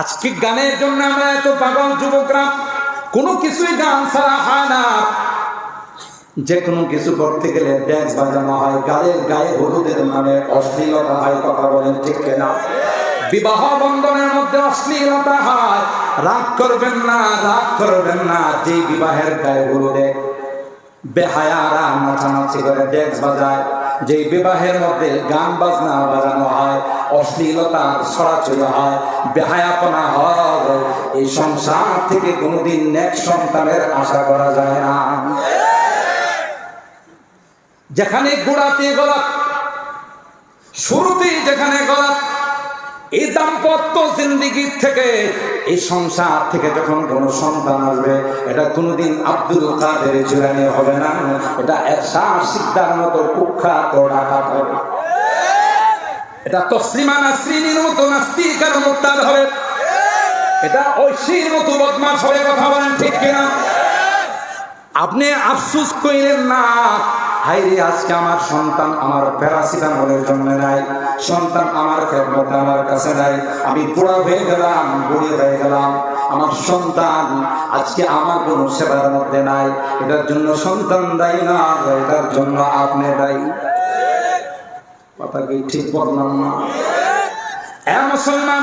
আজকে গানের জন্য আমরা এত পাগল যুবকরা, কোনো কিছুই গান ছাড়া হয় না। যে কোনো কিছু করতে গেলে ড্যান্স বাজানো হয় গায়ের গায়ে হলুদের নামে অশ্লীলতা হয়, কথা বলেন ঠিক না বিবাহ বন্ধনের মধ্যে অশ্লীলতা হয়। রাগ করবেন না, রাগ করবেন না, যে বিবাহের গায়ে হলুদে বেহায়ারা নাচানাচি করে ড্যান্স বাজায়, যে বিবাহের মধ্যে গান বাজনা বাজানো হয় অশ্লীলতা ছড়াছড়ি হয়, বেহায়াপনা হয়। এই সংসার থেকে কোনোদিন নেক সন্তানের আশা করা যায় না। যেখানে গোড়াতে গলাপ, শুরুতেই যেখানে গলাপ, এই দাম্পত্য জিন্দিগির থেকে, এই সংসার থেকে যখন কোন সন্তান আসবে, এটা কোনোদিন আব্দুল কাদের জুরানি হবে না। এটা শাহ সিদ্ধার মতো কুখ্যাত ডাকাত হবে। এটা তসলিমা নাসরিনের মতো নাস্তিকার মুক্তার হবে। এটা ঐশীর মতো বদমাস হবে, কথা বলেন ঠিক কিনা? আপনি আফসুস কইলেন, না হাইরে আজকে আমার সন্তান আমার প্যারাসিটামলের জন্য নাই। সন্তান আমার খেদমত আমার কাছে নাই। আমি বুড়া হয়ে গেলাম, বুড়ি হয়ে গেলাম। আমার সন্তান আজকে আমার কোনো সেবার মধ্যে নাই। এটার জন্য সন্তান দায়ী না, এটার জন্য আপনি দায়ী। কথা ঠিক বললাম না। এ মুসলমান,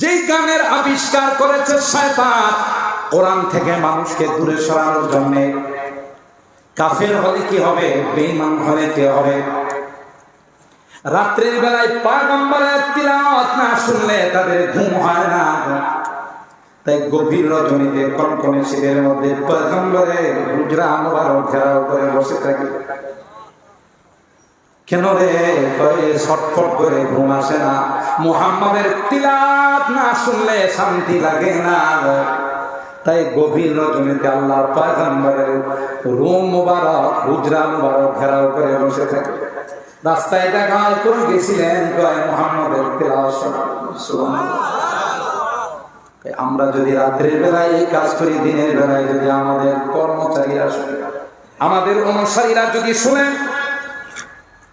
যেই গানের আবিষ্কার করেছে শয়তান, কোরআন থেকে মানুষকে দূরে সরানোর জন্য কাফের হলে কি হবে, বেঈমান হলে কি হবে? রাত্রির বেলায় পাগম্বরের তিলাওয়াত না শুনলে তাদের ঘুম হয় না। তাই গভীর রজনীতে কনকনে শীতের মধ্যে পয়গম্বরের গুজরা মোবারক ঘেরাও করে বসে থাকে। কেন রে? ছটফট করে ঘুম আসে না। মুহাম্মাদের তিলাত না শুনলে শান্তি লাগে না তাই গভীর রজনীতে আল্লাহ পয়গম্বরের রুম মুবারক, হুজরা মুবারক ঘেরাও করে বসে থাকে। রাস্তায় দেখা করে গেছিলেন কয় মুহাম্মাদের আমরা যদি রাত্রের বেলায় এই কাজ করি, দিনের বেলায় যদি আমাদের কর্মচারীরা শুনে, আমাদের অনুসারীরা যদি শুনেন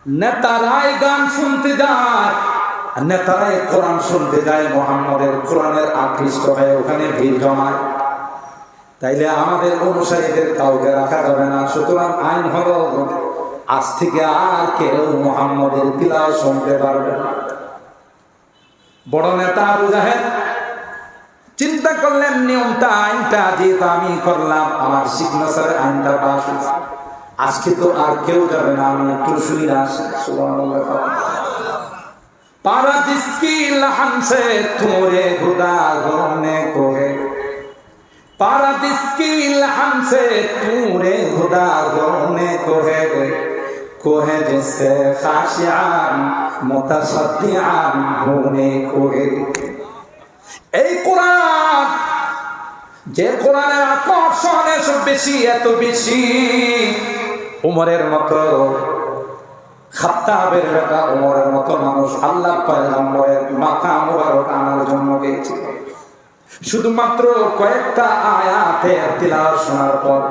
নেতারাই গান শুনতে যায় নেতারাই কোরআন শুনতে যায়, মোহাম্মদের কোরআনের আকৃষ্ট হয়ে ওখানে ভিড় জমায়। তাইলে আমাদের অনুসারীদের কাউকে রাখা যাবে না, সুতরাং আইন হলো, আজ থেকে আর কেউ মোহাম্মদের তিলাও শুনতে পারবে না। বড় নেতা আবু জাহেদ চিন্তা করলেন, নিয়মটা, আইনটা যেহেতু আমি করলাম, আমার সিগনেচার আইনটা হয়েছে। আজকে তো আর কেউ যাবে না আমি একটু শুই না। পারা জিসকি লহন সে তোরে খুদা গনে কোহে পারা জিসকি লহন সে তোরে খুদা গনে কোহে কোহে জিসে খাশিয়ান মুতাসাদ্দিআন হোনে কোহে এই কোরআন, যে কোরআনের আকর্ষণ এসব বেশি, এত বেশি। উমরের মতো। খাত্তাবের বেটা উমরের মতো মানুষ আল্লাহ পয়গম্বরের মাথা মোবারক আনার জন্য গিয়েছিল শুধুমাত্র কয়েকটা আয়াতে তিলাওয়াত শোনার পর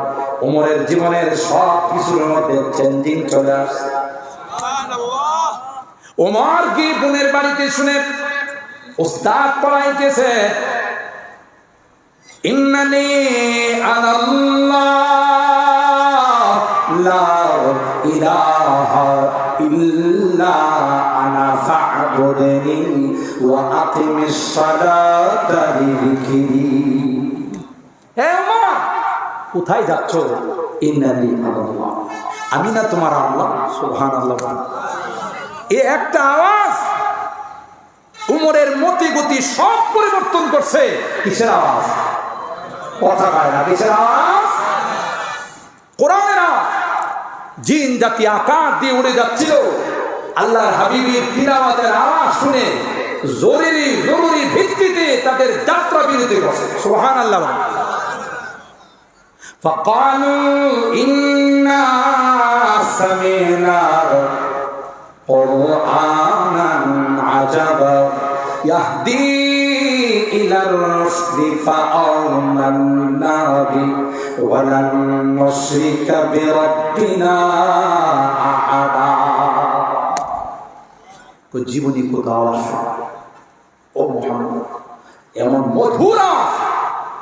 উমরের জীবনের সব কিছুর মধ্যে চেঞ্জিং চলে আসছে। ওমর কি বোনের বাড়িতে শুনে উস্তাদ পড়াইতেছে? ইন্নানি আনাল্লাহ। কোথায় যাচ্ছ? আমি না তোমার আল্লাহ। সুবহানাল্লাহ। এই একটা আওয়াজ উমরের মতি গতি সব পরিবর্তন করছে। কিসের আওয়াজ? কথা পায় না, কিসের আওয়াজ? আওয়াজ জিন জাতি আকার দিয়ে উড়ে যাচ্ছিল আল্লাহর হাবিবির তিলাওয়াতের আওয়াজ শুনে জরুরি জরুরি ভিত্তিতে তাদের যাত্রা বিরতি করছে সোহান আল্লাহ فقالوا إنا سمعنا قرآنا عجبا يهدي إلى الرشد فآمنا به ولن نشرك بربنا أحدا জীবনী কোথাও ও মোহাম্মদ এমন মধুর আওয়াজ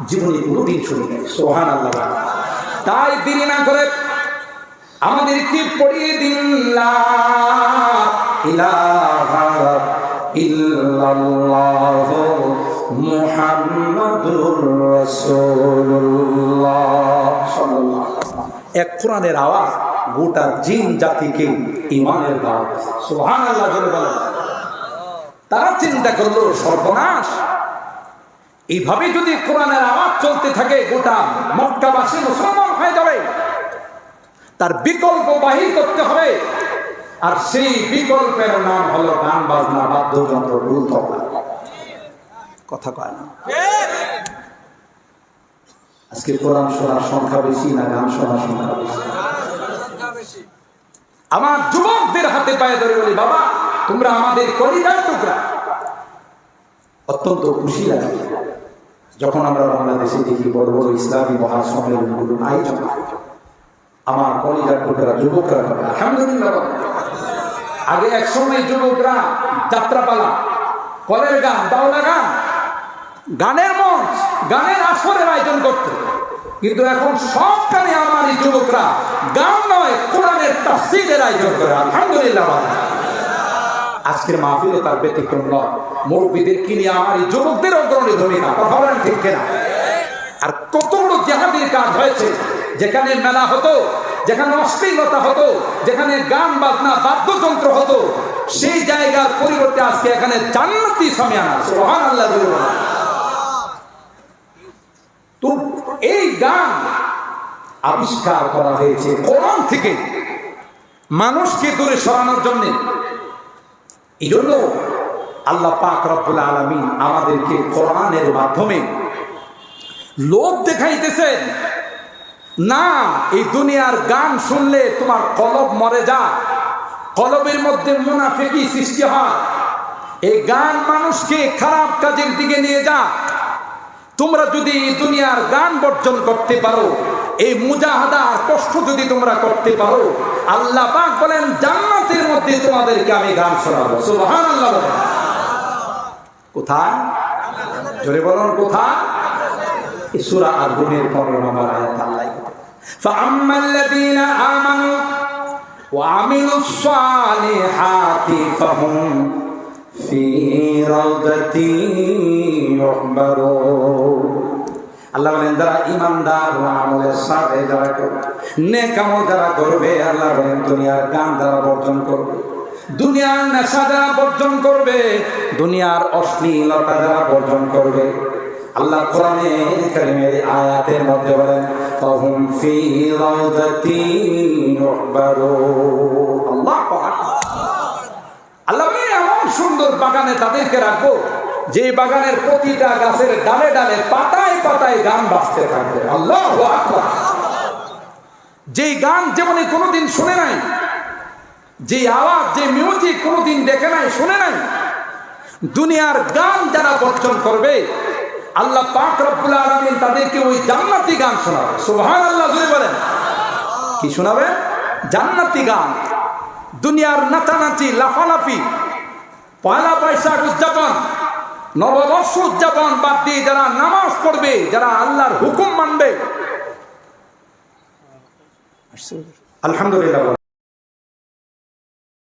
জীবনে কোনোদিন শুনি নাই সোহান আল্লাহ তাই দেরি না করে আমাদেরকে পড়িয়ে দিন লা ইলাহা ইল্লাল্লাহ মুহাম্মাদুর। এক কোরআনের আওয়াজ গোটা জিন জাতিকে ইমানের দাওয়াত সুবহানাল্লাহ জোরে বলেন। তারা চিন্তা করল, সর্বনাশ। এইভাবে যদি কোরআনের আওয়াজ চলতে থাকে, গোটা মক্কাবাসী মুসলমান হয়ে যাবে। তার বিকল্প বাহির করতে হবে। আর সেই বিকল্পের নাম হলো গান বাজনা বাদ্যযন্ত্র রুল তবলা। কথা কয় না। আজকে কোরআন শোনার সংখ্যা বেশি না গান শোনার সংখ্যা বেশি? আমার যুবকদের হাতে পায়ে ধরে বলি, বাবা, তোমরা আমাদের কলিদার টুকরা। অত্যন্ত খুশি লাগে। যখন আমরা বাংলাদেশে দেখি বড় বড় ইসলামী মহাসম্মেলনগুলো আয়োজন। আমার কলিজার টুকরা যুবকরা করে আলহামদুলিল্লাহ আগে এক সময় যুবকরা যাত্রাপালা কলের গান বাউলা গান গানের মঞ্চ, গানের আসরের আয়োজন করত। কিন্তু এখন সবখানে আমার এই যুবকরা গান নয়, কোরআনের তাফসীরের আয়োজন করে। আলহামদুলিল্লাহ আজকের মাহফিলে তার ব্যতিক্রম নয়। মুরব্বীদের কিনে আমার এই যুবকদের অগ্রণী ভূমিকা কথা বলেন ঠিক কিনা? আর কত বড় জেহাদির কাজ হয়েছে, যেখানে মেলা হতো, যেখানে অশ্লীলতা হতো, যেখানে গান, বাজনা, বাদ্যযন্ত্র হতো, সেই জায়গার পরিবর্তে আজকে এখানে জান্নাতি সামিয়ানা সুবহান আল্লাহ তো এই গান আবিষ্কার করা হয়েছে কোরআন থেকে। মানুষকে দূরে সরানোর জন্য। এই জন্য আল্লাহ পাক রব্বুল আলমিন আমাদেরকে কোরআনের মাধ্যমে লোভ দেখাইতেছেন, না, এই দুনিয়ার গান শুনলে তোমার কলব মরে যা কলবের মধ্যে মুনাফেকি সৃষ্টি হয়। এই গান মানুষকে খারাপ কাজের দিকে নিয়ে যা তোমরা যদি এই দুনিয়ার গান বর্জন করতে পারো এই মুজাহাদা আর কষ্ট যদি তোমরা করতে পারো আল্লাহ পাক বলেন জান্নাতের মধ্যে তোমাদেরকে আমি গান শোনাবো সুবহানাল্লাহ বলেন কোথায় জোরে বলুন কোথায় এই সূরা আর গুণের পনেরো নম্বর আয়াত আল্লাহ فأما الذين آمنوا وعملوا الصالحات فهم في روضة يحبرون আল্লাহ বলেন, যারা ইমানদার ও আমলের সাথে যারা করবে নেক আমল যারা করবে, আল্লাহ বলেন, দুনিয়ার গান যারা বর্জন করবে, দুনিয়ার নেশা যারা বর্জন করবে, দুনিয়ার অশ্লীলতা যারা বর্জন করবে। আল্লাহ কোরআনে কারিমের আয়াতের মধ্যে বলেন, ফাহুম ফি রাউদাতি ইউহবারুন আল্লাহ আল্লাহ এমন সুন্দর বাগানে তাদেরকে রাখব যে বাগানের প্রতিটা গাছের ডালে ডালে পাতায় পাতায় গান বাজতে থাকবে। আল্লাহ যে গান যেমন কোনোদিন শুনে নাই যে আওয়াজ যে মিউজিক কোনোদিন দেখে নাই, শুনে নাই, দুনিয়ার গান যারা বর্জন করবে, আল্লাহ পাক রব্বুল আলামিন তাদেরকে ওই জান্নাতি গান শোনাবে। সুবহানাল্লাহ জুড়ে বলেন। কি শোনাবে? জান্নাতি গান। দুনিয়ার নাচানাচি, লাফালাফি, পয়লা বৈশাখ উদযাপন নববর্ষ উদযাপন বাদ দিয়ে যারা নামাজ পড়বে যারা আল্লাহর হুকুম মানবে। আলহামদুলিল্লাহ।